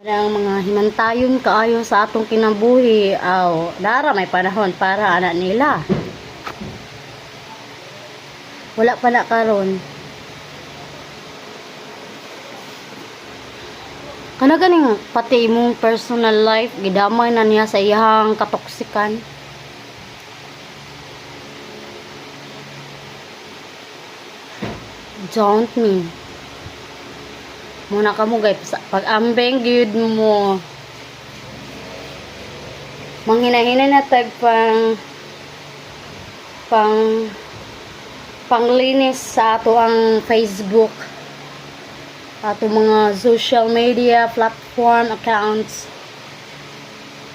ang mga himantayon kaayo sa atong kinabuhi aw dara may panahon para anak nila. Wala pa na karon. Kana ganing pati imong personal life gidamay na niya sa iyang katoksikan. Don't me muna ka mo guys. Pag ambeng gyud mo. Manghinahinay na tag pang pang panglinis sa ato ang Facebook. Ato mga social media platform accounts.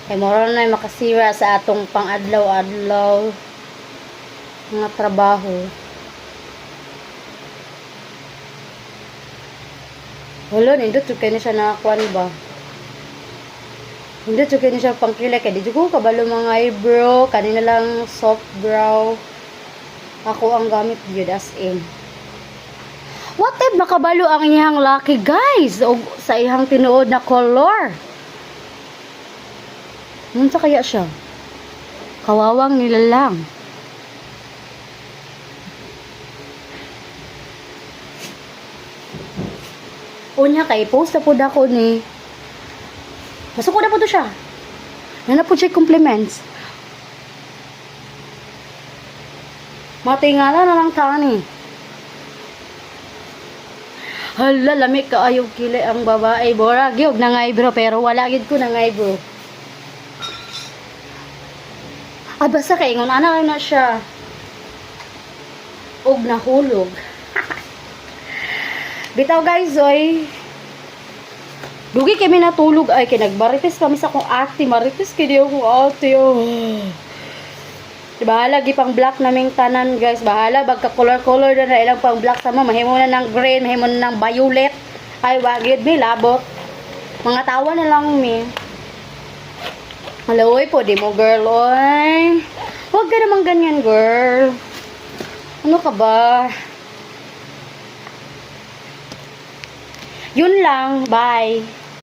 Kay moro na makasira sa atong pang-adlaw-adlaw. Mga trabaho Wala, nindot yung kanya siya nakakuan ba? Nindot yung kanya siya pangkilay. Kaya di ko kabalo mga eyebrow. Kanina lang soft brow. Ako ang gamit yun as in. What if nakabalo ang iyang lucky guys? O sa iyang tinuod na color? Munsa kaya siya? Kawawang nila Unya kay post na po ako ni Masuk ko na po to siya. Nana po siya compliments. Matingala na lang tani. Hala, lamig ka ayaw kili ang babae. Bora, gyog na ngay bro, pero wala gid ko na ngay bro. Basta kay ngon ana na siya. Og nahulog. Bitaw guys, oy. Dugi kami natulog ay kay nagbarites kami sa akong ate, marites kay di akong ate. Oh. Bahala gi pang black naming tanan guys. Bahala bagka color-color na na ilang pang black sama mahimo na ng green, mahimo na ng violet. Ay wagid mi labot. Mga tawa na lang mi. Hello, oy di mo girl oy. Huwag ka naman ganyan girl. Ano ka ba? Yun lang. Bye.